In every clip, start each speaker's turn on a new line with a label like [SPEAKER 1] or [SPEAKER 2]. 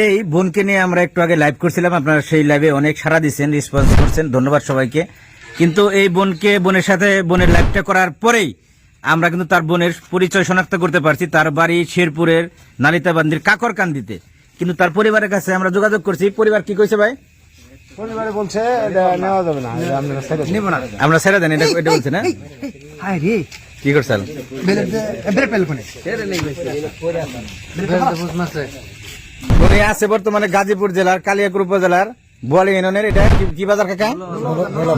[SPEAKER 1] এই বোনকে নিয়ে আমরা একটু আগে লাইভ করছিলাম। আপনারা সেই লাইভে অনেক সাড়া দিচ্ছেন রেসপন্স করছেন। ধন্যবাদ সবাইকে। কিন্তু এই বোনকে বোনের সাথে বোনের লাইভটা করার পরেই আমরা কিন্তু তার বোনের পরিচয় শনাক্ত করতে পারছি। তার বাড়ি শেরপুরের নালিতাবান্দির কাকরকান্দিতে। কিন্তু তার পরিবারের কাছে আমরা যোগাযোগ করছি। পরিবার কি কইছে ভাই?
[SPEAKER 2] পরিবারে বলছে এটা নেওয়া যাবে না এটা আপনারা ছেড়ে দিন।
[SPEAKER 3] নিব না।
[SPEAKER 1] আমরা ছেড়ে দেন এটা এটা বলছে না?
[SPEAKER 3] হায় রে।
[SPEAKER 1] কি করছেন?
[SPEAKER 3] বেরে পেল কোনে?
[SPEAKER 1] উনি আছে বর্তমানে গাজীপুর জেলার, কালিয়াকুর উপজেলার, বোয়ালি ইউনিয়নের। এটা কি- বাজার কাকা?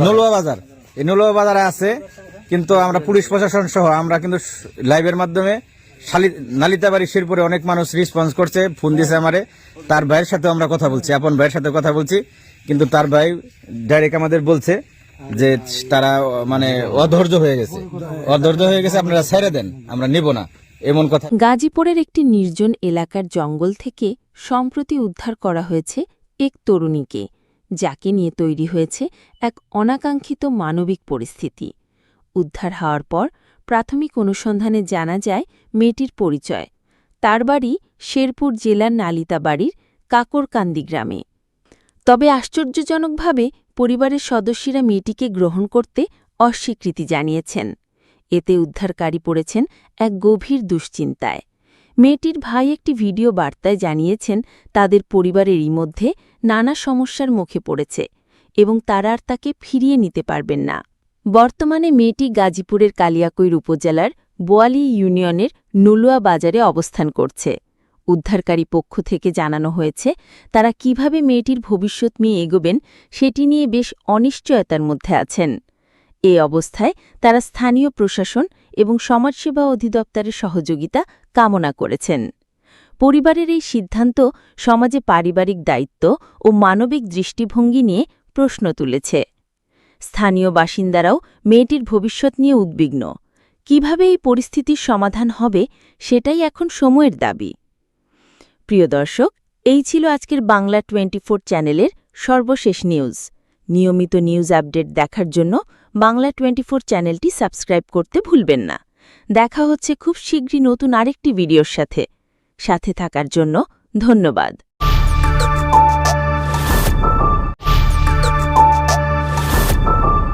[SPEAKER 1] নলুয়া বাজার। এই নলুয়া বাজারে আছে, কিন্তু আমরা পুলিশ প্রশাসন সহ আমরা কিন্তু লাইভের মাধ্যমে নালিতাবাড়ি, শেরপুরে অনেক মানুষ রেসপন্স করছে, ফোন দিয়েছে আমারে। তার ভাইয়ের সাথে আমরা কথা বলছি, আপন ভাইয়ের সাথে কথা বলছি। কিন্তু তার ভাই ডাইরেক্ট আমাদের বলছে যে তারা মানে অধৈর্য হয়ে গেছে। অধৈর্য হয়ে গেছে, আপনারা ছেড়ে দেন, আমরা নিব না। এমন কথা।
[SPEAKER 4] গাজীপুরের একটি নির্জন এলাকার জঙ্গল থেকে সম্প্রতি উদ্ধার করা হয়েছে এক তরুণীকে, যাকে নিয়ে তৈরি হয়েছে এক অনাকাঙ্ক্ষিত মানবিক পরিস্থিতি। উদ্ধার হওয়ার পর প্রাথমিক অনুসন্ধানে জানা যায় মেয়েটির পরিচয়। তার বাড়ি শেরপুর জেলার নালিতাবাড়ির কাকরকান্দি গ্রামে। তবে আশ্চর্যজনকভাবে পরিবারের সদস্যরা মেয়েটিকে গ্রহণ করতে অস্বীকৃতি জানিয়েছেন। এতে উদ্ধারকারী পড়েছেন এক গভীর দুশ্চিন্তায়। মেয়েটির ভাই একটি ভিডিও বার্তায় জানিয়েছেন, তাদের পরিবারেরই মধ্যে নানা সমস্যার মুখে পড়েছে এবং তারা আর তাকে ফিরিয়ে নিতে পারবেন না। বর্তমানে মেয়েটি গাজীপুরের কালিয়াকৈর উপজেলার বোয়ালি ইউনিয়নের নুলুয়া বাজারে অবস্থান করছে। উদ্ধারকারী পক্ষ থেকে জানানো হয়েছে, তারা কীভাবে মেয়েটির ভবিষ্যৎ নিয়ে এগোবেন সেটি নিয়ে বেশ অনিশ্চয়তার মধ্যে আছেন। এ অবস্থায় তারা স্থানীয় প্রশাসন এবং সমাজসেবা অধিদপ্তরের সহযোগিতা কামনা করেছেন। পরিবারের এই সিদ্ধান্ত সমাজে পারিবারিক দায়িত্ব ও মানবিক দৃষ্টিভঙ্গি নিয়ে প্রশ্ন তুলেছে। স্থানীয় বাসিন্দারাও মেয়েটির ভবিষ্যৎ নিয়ে উদ্বিগ্ন। কীভাবে এই পরিস্থিতির সমাধান হবে সেটাই এখন সময়ের দাবি। প্রিয় দর্শক, এই ছিল আজকের বাংলা টোয়েন্টি চ্যানেলের সর্বশেষ নিউজ। নিয়মিত নিউজ আপডেট দেখার জন্য বাংলা টোয়েন্টি চ্যানেলটি সাবস্ক্রাইব করতে ভুলবেন না। দেখা হচ্ছে খুব শীঘ্রই নতুন আরেকটি ভিডিওর সাথে। সাথে থাকার জন্য ধন্যবাদ।